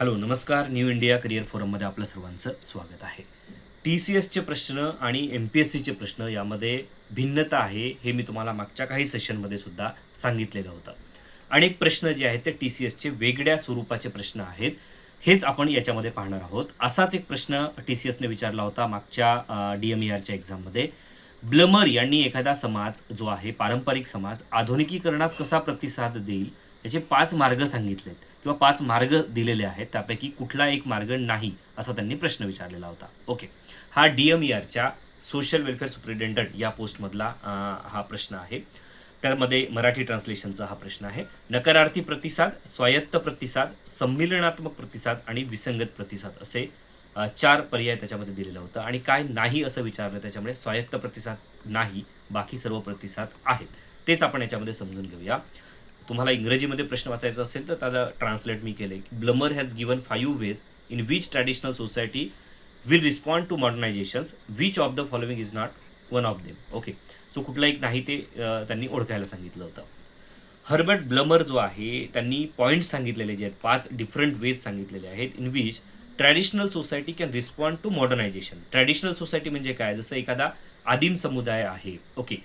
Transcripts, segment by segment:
Hello नमस्कार. New India career फोरममध्ये आपलं सर्वांचं स्वागत आहे. टी सी एसचे प्रश्न आणि एम पी एस सीचे प्रश्न यामध्ये भिन्नता आहे हे मी तुम्हाला मागच्या काही सेशनमध्ये सुद्धा सांगितलेलं होतं. अनेक प्रश्न जे आहेत ते टी सी एसचे वेगळ्या स्वरूपाचे प्रश्न आहेत. हेच आपण याच्यामध्ये पाहणार आहोत. असाच एक प्रश्न टी सी एसने विचारला होता मागच्या डी एम ई आरच्या एक्झाममध्ये ब्लमर यांनी एखादा समाज जो आहे पारंपरिक समाज आधुनिकीकरणास कसा प्रतिसाद देईल याचे पाच मार्ग सांगितलेत. किंवा पाच मार्ग दिलेले आहेत त्यापैकी कुठला एक मार्ग नाही असा त्यांनी प्रश्न विचारलेला होता. ओके. हा डी एम ई आरच्या सोशल वेलफेअर सुप्रिटेंडंट या पोस्टमधला हा प्रश्न आहे. त्यामध्ये मराठी ट्रान्सलेशनचा हा प्रश्न आहे. नकारार्थी प्रतिसाद स्वायत्त प्रतिसाद संमिलनात्मक प्रतिसाद आणि विसंगत प्रतिसाद असे चार पर्याय त्याच्यामध्ये दिलेला होता. आणि काय नाही असं विचारलं त्याच्यामुळे स्वायत्त प्रतिसाद नाही बाकी सर्व प्रतिसाद आहेत. तेच आपण याच्यामध्ये समजून घेऊया. तुम्हाला इंग्रजीमध्ये प्रश्न वाचायचा असेल तर त्याला ट्रान्सलेट मी केले की Blumer has given five ways in which traditional society will respond to modernisations which of the following is not one of them okay so कुठला एक नाही ते त्यांनी ओळखायला सांगितलं होतं. हर्बर्ट ब्लमर जो आहे त्यांनी पॉईंट्स सांगितलेले जे आहेत पाच डिफरंट वेज सांगितलेले आहेत in which traditional society can respond to modernisation traditional society म्हणजे काय? जसं एखादा आदिम समुदाय आहे. ओके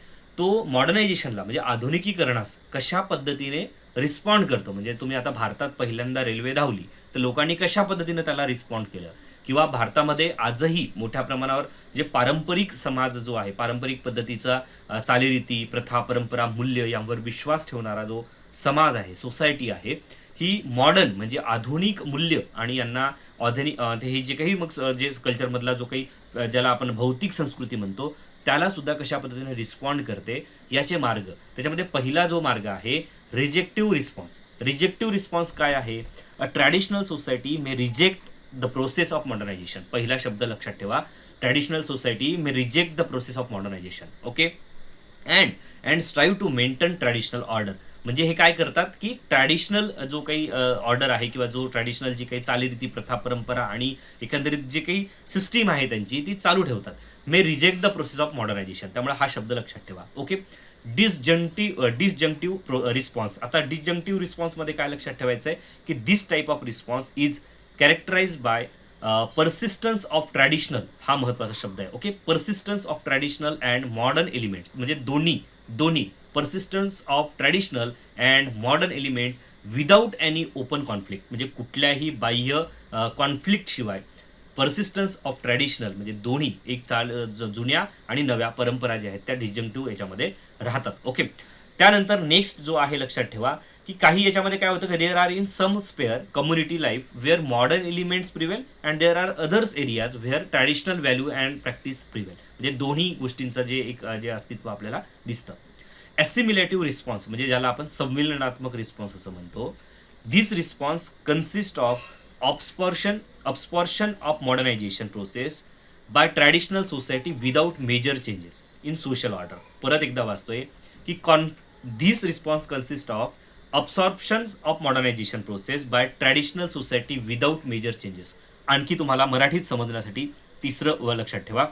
तो मॉडर्नायझेशनला म्हणजे आधुनिकीकरणास कशा पद्धतीने रिस्पॉन्ड करतो? म्हणजे तुम्ही आता भारतात पहिल्यांदा रेल्वे धावली तर लोकांनी कशा पद्धतीने त्याला रिस्पॉन्ड केलं? किंवा भारतामध्ये आजही मोठ्या प्रमाणावर म्हणजे पारंपरिक समाज जो आहे पारंपरिक पद्धतीचा चालीरीती प्रथा परंपरा मूल्य यांवर विश्वास ठेवणारा जो समाज आहे सोसायटी आहे ही मॉडर्न म्हणजे आधुनिक मूल्य आणि यांना आधुनिक ते हे जे काही मग जे कल्चरमधला जो काही ज्याला आपण भौतिक संस्कृती म्हणतो त्याला सुद्धा कशा पद्धतीने रिस्पॉन्ड करते याचे मार्ग. त्याच्यामध्ये पहिला जो मार्ग आहे रिजेक्टिव्ह रिस्पॉन्स रिजेक्टिव्ह रिस्पॉन्स काय आहे? A traditional society may reject the process of modernization पहिला शब्द लक्षात ठेवा. Traditional society may reject the process of modernization okay and and strive to maintain traditional order म्हणजे हे काय करतात की ट्रॅडिशनल जो काही ऑर्डर आहे किंवा जो ट्रॅडिशनल जी काही चालीरीती प्रथा परंपरा आणि एकंदरीत जे काही सिस्टीम आहे त्यांची ती चालू ठेवतात. May reject the process of modernization त्यामुळे हा शब्द लक्षात ठेवा. ओके डिसजंक्टिव्ह डिसजंक्टिव्ह रिस्पॉन्स आता डिसजंक्टिव्ह रिस्पॉन्समध्ये काय लक्षात ठेवायचं आहे की this type of response is characterize by persistence of traditional हा महत्त्वाचा शब्द आहे. Okay persistence of traditional and modern elements म्हणजे दोन्ही दोन्ही. Persistence of traditional and modern element without any open conflict म्हणजे कुठल्याही बाह्य कॉन्फ्लिक्टशिवाय पर्सिस्टन्स ऑफ ट्रॅडिशनल म्हणजे दोन्ही एक चाल जुन्या आणि नव्या परंपरा ज्या आहेत त्या डिजंक्टिव्ह याच्यामध्ये राहतात. ओके त्यानंतर नेक्स्ट जो आहे लक्षात ठेवा की काही याच्यामध्ये काय होतं की there are in some sphere community life where modern elements prevail and there are others areas where traditional value and practice prevail म्हणजे दोन्ही गोष्टींचं जे एक जे अस्तित्व आपल्याला दिसतं. ॲसिमिलेटिव्ह रिस्पॉन्स म्हणजे ज्याला आपण संमिलनात्मक रिस्पॉन्स असं म्हणतो. This response consist of absorption absorption of modernization process by traditional society without major changes in social order परत एकदा वाचतोय की कॉन this response consist of absorption of modernization process by traditional society without major changes आणखी तुम्हाला मराठीत समजण्यासाठी तिसरं व लक्षात ठेवा.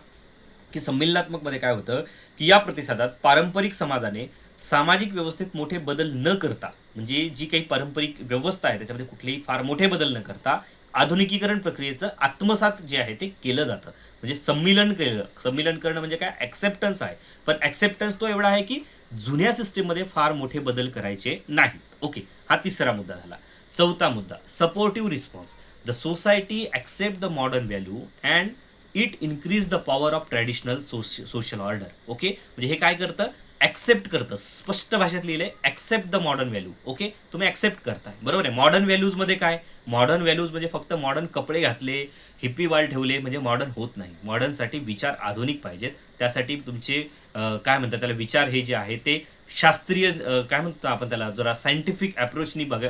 की संमेलनात्मकमध्ये काय होतं की या प्रतिसादात पारंपरिक समाजाने सामाजिक व्यवस्थेत मोठे बदल न करता म्हणजे जी काही पारंपरिक व्यवस्था आहे त्याच्यामध्ये कुठलेही फार मोठे बदल न करता आधुनिकीकरण प्रक्रियेचं आत्मसात जे आहे ते केलं जातं. म्हणजे संमिलन केलं संमिलन करणं म्हणजे काय? ॲक्सेप्टन्स आहे. पण ॲक्सेप्टन्स तो एवढा आहे की जुन्या सिस्टीममध्ये फार मोठे बदल करायचे नाहीत. ओके हा तिसरा मुद्दा झाला. चौथा मुद्दा supportive response the society accept the modern value and it increase the power of traditional सोश social order okay म्हणजे हे काय करतं? ॲक्सेप्ट करतं. स्पष्ट भाषेत लिहिलंय accept the modern value okay तुम्ही ॲक्सेप्ट करताय. बरोबर आहे? मॉडर्न व्हॅल्यूजमध्ये काय? मॉडर्न व्हॅल्यूज म्हणजे फक्त मॉडर्न कपडे घातले हिप्पी वाल ठेवले म्हणजे मॉडर्न होत नाही. मॉडर्नसाठी विचार आधुनिक पाहिजेत. त्यासाठी तुमचे काय म्हणतात त्याला विचार हे जे आहे ते शास्त्रीय काय म्हणतो आपण त्याला? जरा सायंटिफिक अप्रोचनी बघ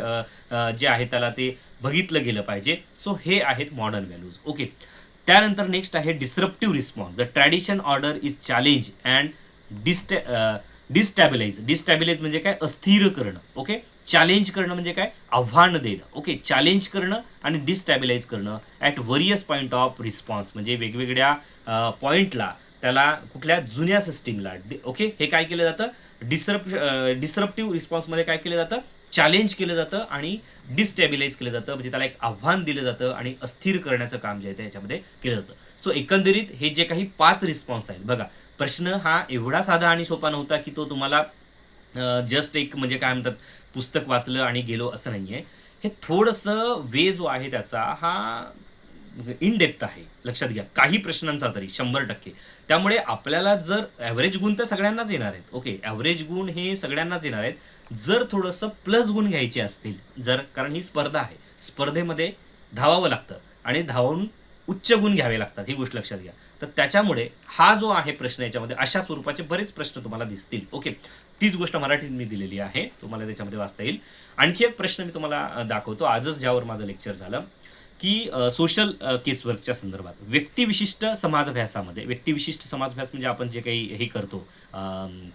जे आहे त्याला ते बघितलं गेलं पाहिजे. सो हे आहेत मॉडर्न व्हॅल्यूज ओके त्यानंतर नेक्स्ट आहे disruptive response the tradition order is challenge and डिस्टे destabilize destabilize म्हणजे काय? अस्थिर करणं. ओके चॅलेंज करणं म्हणजे काय? आव्हान देणं. ओके चॅलेंज करणं आणि डिस्टॅबिलाइज करणं at various point of response म्हणजे वेगवेगळ्या uh, पॉईंटला त्याला कुठल्या जुन्या सिस्टीमला ओके हे काय केलं जातं? डिसरप डिसरप्टिव्ह रिस्पॉन्समध्ये काय केलं जातं? चॅलेंज केलं जातं आणि डिस्टेबिलाइज केलं जातं. म्हणजे त्याला एक आव्हान दिलं जातं आणि अस्थिर करण्याचं काम जे आहे ते ह्याच्यामध्ये केलं जातं. सो एकंदरीत हे जे काही पाच रिस्पॉन्स आहेत बघा. प्रश्न हा एवढा साधा आणि सोपा नव्हता की तो तुम्हाला जस्ट एक म्हणजे काय म्हणतात पुस्तक वाचलं आणि गेलो असं नाही आहे हे थोडंसं वे जो आहे त्याचा. हा म्हणजे इन डेप्थ आहे लक्षात घ्या. काही प्रश्नांचा तरी शंभर टक्के. त्यामुळे आपल्याला जर ॲव्हरेज गुण तर सगळ्यांनाच येणार आहेत. ओके ॲव्हरेज गुण हे सगळ्यांनाच येणार आहेत. जर थोडंसं प्लस गुण घ्यायचे असतील जर कारण ही स्पर्धा आहे. स्पर्धेमध्ये धावावं लागतं आणि धावून उच्च गुण घ्यावे लागतात ही गोष्ट लक्षात घ्या. तर त्याच्यामुळे हा जो आहे प्रश्न याच्यामध्ये अशा स्वरूपाचे बरेच प्रश्न तुम्हाला दिसतील. ओके तीच गोष्ट मराठीत मी दिलेली आहे. तुम्हाला त्याच्यामध्ये वाचता येईल. आणखी एक प्रश्न मी तुम्हाला दाखवतो. आजच ज्यावर माझं लेक्चर झालं. की सोशल केसवर्कच्या संदर्भात. व्यक्तिविशिष्ट समाजभ्यासामध्ये व्यक्तिविशिष्ट समाजभ्यास म्हणजे आपण जे काही हे करतो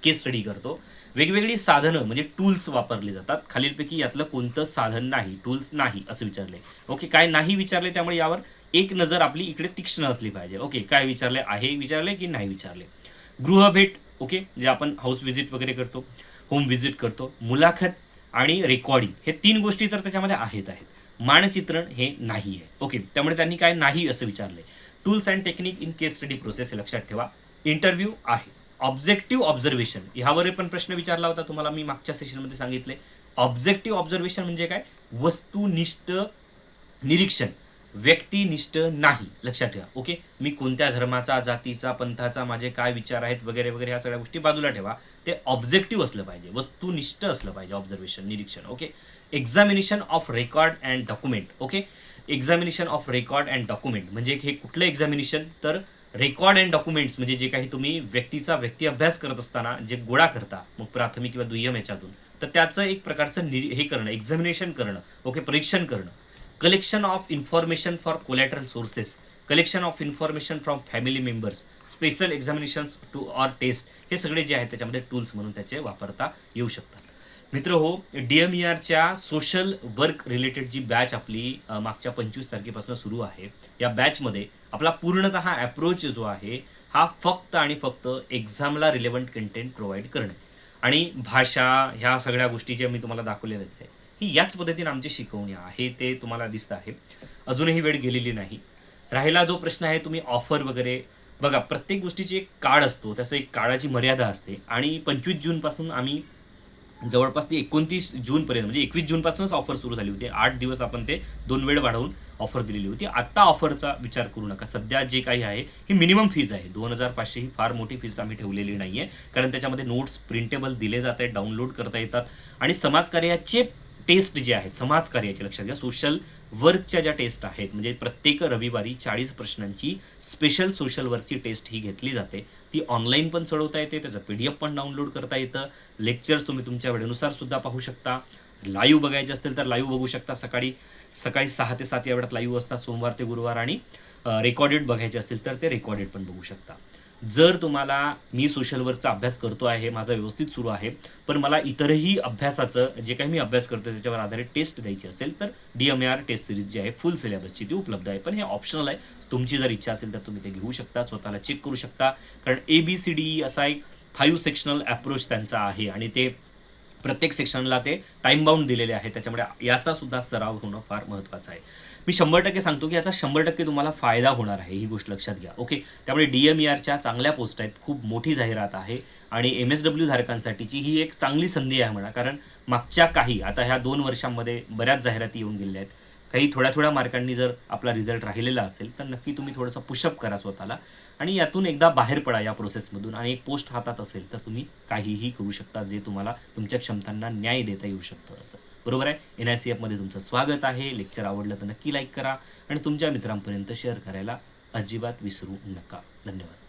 केस स्टडी करतो वेगवेगळी साधनं म्हणजे टूल्स वापरली जातात. खालीलपैकी यातलं कोणतं साधन नाही टूल्स नाही असं विचारले ओके काय नाही विचारले त्यामुळे यावर एक नजर आपली इकडे तीक्ष्ण असली पाहिजे. ओके काय विचारले आहे विचारले की नाही विचारले गृहभेट ओके जे आपण हाऊस व्हिजिट वगैरे करतो होम व्हिजिट करतो मुलाखत आणि रेकॉर्डिंग हे तीन गोष्टी तर त्याच्यामध्ये आहेत आहेत. मानचित्रण हे नाही आहे ओके त्यामुळे त्यांनी काय नाही असं विचारले tools and technique in case study process हे लक्षात ठेवा. इंटरव्ह्यू आहे. ऑब्जेक्टिव्ह ऑब्झर्वेशन ह्यावर पण प्रश्न विचारला होता तुम्हाला मी मागच्या सेशनमध्ये सांगितले. ऑब्जेक्टिव्ह ऑब्झर्वेशन म्हणजे काय? वस्तुनिष्ठ निरीक्षण. व्यक्तिनिष्ठ नाही. लक्षात ठेवा ओके? मी कोणत्या धर्माचा जातीचा पंथाचा माझे काय विचार आहेत वगैरे वगैरे ह्या सगळ्या गोष्टी बाजूला ठेवा. ते ऑब्जेक्टिव्ह असलं पाहिजे वस्तुनिष्ठ असलं पाहिजे ऑब्झर्वेशन निरीक्षण okay? Examination of record and document okay? Examination of record and document म्हणजे हे कुठलं एक्झामिनेशन तर रेकॉर्ड अँड डॉक्युमेंट्स म्हणजे जे काही तुम्ही व्यक्तीचा व्यक्ती अभ्यास करत असताना जे गोळा करता मग प्राथमिक किंवा दुय्यम याच्यातून तर त्याचं एक प्रकारचं निरी हे करणं एक्झामिनेशन करणं ओके? परीक्षण करणं. Collection of information for collateral sources collection of information from family members special examinations to or test हे सगळे जे आहेत त्याच्यामध्ये टूल्स म्हणून त्याचे वापरता येऊ शकतात. मित्र हो डी एम ई आरच्या सोशल वर्क रिलेटेड जी बॅच आपली मागच्या पंचवीस तारखेपासून सुरू आहे या बॅचमध्ये आपला पूर्णतः अप्रोच जो आहे हा फक्त आणि फक्त एक्झामला रिलेव्हंट कंटेंट प्रोव्हाइड करणे. आणि भाषा ह्या सगळ्या गोष्टी ज्या मी तुम्हाला दाखवलेल्याच आहे ही याच पद्धतीने आमची शिकवणी आहे ते तुम्हाला दिसतं आहे. अजूनही वेळ गेलेली नाही. राहिला जो प्रश्न आहे तुम्ही ऑफर वगैरे बघा प्रत्येक गोष्टीची एक काळ असतो त्याचं एक काळाची मर्यादा असते. आणि पंचवीस जूनपासून आम्ही जवळपास ती एकोणतीस जूनपर्यंत म्हणजे एकवीस जूनपासूनच ऑफर सुरू झाली होती. आठ दिवस आपण ते दोन वेळ वाढवून ऑफर दिलेली होती. आत्ता ऑफरचा विचार करू नका. सध्या जे काही आहे ही मिनिमम फीज आहे. दोन हजार पाचशे ही फार मोठी फीज आम्ही ठेवलेली नाही आहे कारण त्याच्यामध्ये नोट्स प्रिंटेबल दिले जात आहेत डाउनलोड करता येतात. आणि समाजकार्याचे टेस्ट जे आहेत समाजकार्याचे लक्षात घ्या. सोशल वर्कच्या ज्या टेस्ट आहेत म्हणजे प्रत्येक रविवारी चाळीस प्रश्नांची स्पेशल सोशल वर्कची टेस्ट ही घेतली जाते. ती ऑनलाईन पण चढवता येते त्याचं पी डी एफ पण डाउनलोड करता येतं. लेक्चर्स तुम्ही तुमच्या वेळेनुसार सुद्धा पाहू शकता. लाईव्ह बघायचे असतील तर लाईव्ह बघू शकता. सकाळी सकाळी सहा ते सात या वेळात लाईव्ह असतात सोमवार ते गुरुवार आणि रेकॉर्डेड बघायचे असतील तर ते रेकॉर्डेड पण बघू शकता. जर तुम्हाला मी सोशल वर्कचा अभ्यास करतो आहे माझा व्यवस्थित सुरू आहे पण मला इतरही अभ्यासाचं जे काही मी अभ्यास करतो त्याच्यावर आधारित टेस्ट द्यायची असेल तर D M R test series जी आहे फुल सिलेबसची ती उपलब्ध आहे. पण हे ऑप्शनल आहे. तुमची जर इच्छा असेल तर तुम्ही ते घेऊ शकता स्वतःला चेक करू शकता. कारण ए बी सी डी असा एक फाईव्ह सेक्शनल अप्रोच त्यांचा आहे आणि ते प्रत्येक सेक्शनला ते टाईम बाउंड दिलेले आहे त्याच्यामुळे याचा सुद्धा सराव होणं फार महत्त्वाचं आहे. मी शंभर टक्के सांगतो की याचा शंभर टक्के तुम्हाला फायदा होणार आहे. ही गोष्ट लक्षात घ्या. ओके त्यामुळे डी एम ई आरच्या चांगल्या पोस्ट आहेत. खूप मोठी जाहिरात आहे. आणि एम एस डब्ल्यू धारकांसाठीची ही एक चांगली संधी आहे म्हणा. कारण मागच्या काही आता ह्या दोन वर्षांमध्ये बऱ्याच जाहिराती येऊन गेलेल्या आहेत. काही थोड्या थोड्या मार्कांनी जर आपला रिझल्ट राहिलेला असेल तर नक्की तुम्ही थोडंसं पुशअप करा स्वतःला. आणि यातून एकदा बाहेर पडा या प्रोसेसमधून आणि एक पोस्ट हातात असेल तर तुम्ही काहीही करू शकता जे तुम्हाला तुमच्या क्षमतांना न्याय देता येऊ शकतं असं. बरोबर आहे? एन आय सी एफमध्ये तुमचं स्वागत आहे. लेक्चर आवडलं तर नक्की लाईक करा. आणि तुमच्या मित्रांपर्यंत शेअर करायला अजिबात विसरू नका. धन्यवाद.